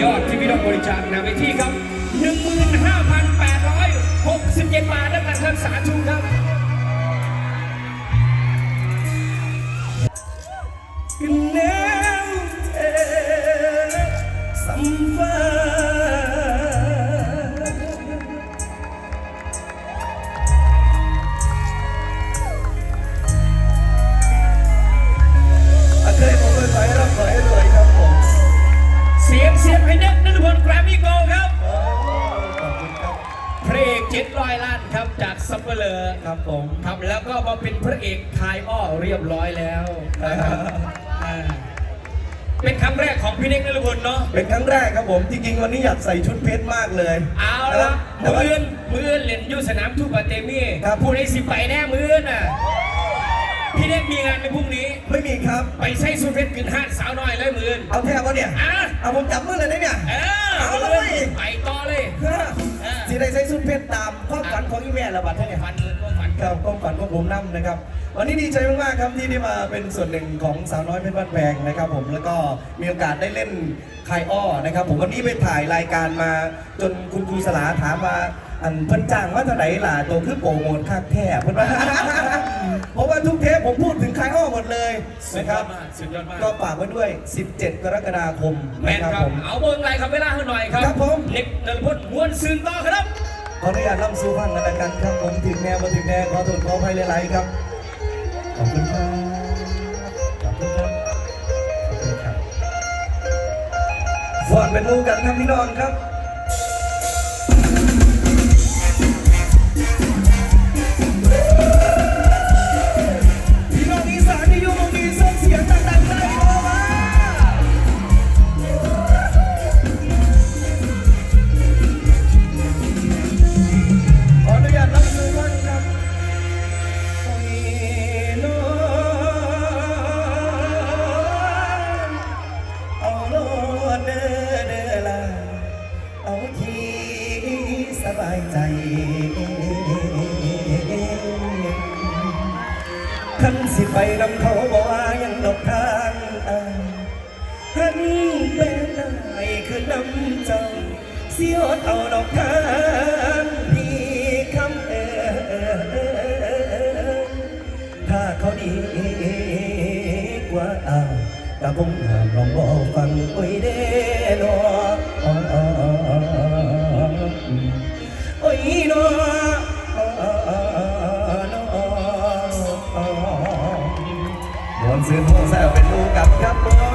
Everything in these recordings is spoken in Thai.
ยอดที่พี่ต้องบริจาคนำไปที่ครับ 15,867 บาทนั่นแหละครับสาธุครับแล้ เปอร์เลอร์ครับผมครับแล้วก็มาเป็นพระเอกทายอ้อเรียบร้อยแล้วนะครับอ่าเป็นครั้งแรกของพี่เน็กนรพลเนาะ เป็นครั้งแรกครับผมจริงๆวันนี้อยากใส่ชุดเพชรมากเลยเอาละแต่มืว่าออื่นมืออื่นเล่นอยูสนามทูปาเตมี่ครับ ผู้ใดสิไปแน่มืออื่นน่ะ พี่เน็กมีงานในพรุ่งนี้ ไม่มีครับ ไปใช้สุดเพชรกินห้าดสาวน้อยเลยมืออื่นเอาแทบวะเนี่ยอะเอาผมจับมือเลยนะเนี่ยเออเอาเลยไปต่อเลยสีได้ใส่ชุดเพชรตามความฝันของอีแม่ละบัดเนี่ยฝันเลยก็ฝันครับความฝันของผมนั่นะครับ วันนี้ดีใจมากๆครับที่ได้มาเป็นส่วนหนึ่งของสาวน้อยเพชรบ้านแพงนะครับ ผมแล้วก็มีโอกาสได้เล่นคายอ้อนะครับ ผมวันนี้ไปถ่ายรายการมาจนคุณครูสลาถามว่า อันเพิ่นจ้างว่าเท่าไหร่ล่ะตัวคือโปรโมทค่าแท้เพิ่นว่า เพราะว่าทุกเทปผมพูดถึงคายอ้อหมดเลยสุดนะยคอรัดบมากสุดยอดมากก็ฝากไว้ด้วย 17 กรกฎาคมแมนะนครับครับผม เอาเบิ้งไรครับเวลาให้หน่อยครับครับผมเน็กนรพลม้วนซืนต่อครับ ขออนุญาตนำสู่ฟังกันแล้วกันครับผมถึงแนวมาถึงแนวขอโทษขออภัยหลายๆครับ ขอบคุณครับขอบคุณครับขอบคุณครับฟอนเป็นหมูกันครับพี่น้องครับ ขันสิไปนำเขาบอกว่ายังดอกทางอายหันเป็นไอ้คือน้ำเจ้าเสียวเอาดอกทางพี่คำเออถ้าเขาดีกว่าเอาแต่คงหามลองบอกฟังโอ้เด้นอื่นห้องแซวเป็นลูกกับครับผม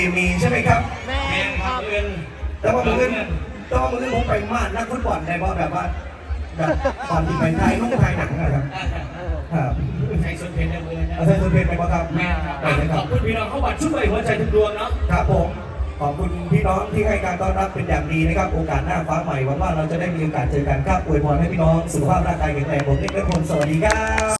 คุณปัตเตมีใช่ไหมครับแม่งครับมือเงินแต่ว่ามือนแต่ว่ามืออื่นผมไปมาดนักฟุตบอลได้ว่แบบว่าแบบตอนที่ไปไทยนุ่งไทยหนังนะครับครับใช้สุดเพนในมือนะอาจารย์สุเพนไปบ่ครับแม่ครับขอบบคุณพี่น้องเข้าบัตรช่วยหัวใจทุกดวงเนาะครับผมขอบคุณพี่น้องที่ให้การต้อนรับเป็นอย่างดีนะครับ โอกาสหน้าฟ้าใหม่หวังว่าเราจะได้มีโอกาสเจอกันครับอวยพรให้พี่น้องสุขภาพร่างกายแข็งแรงผมเล็กและคนสวัสดีครับ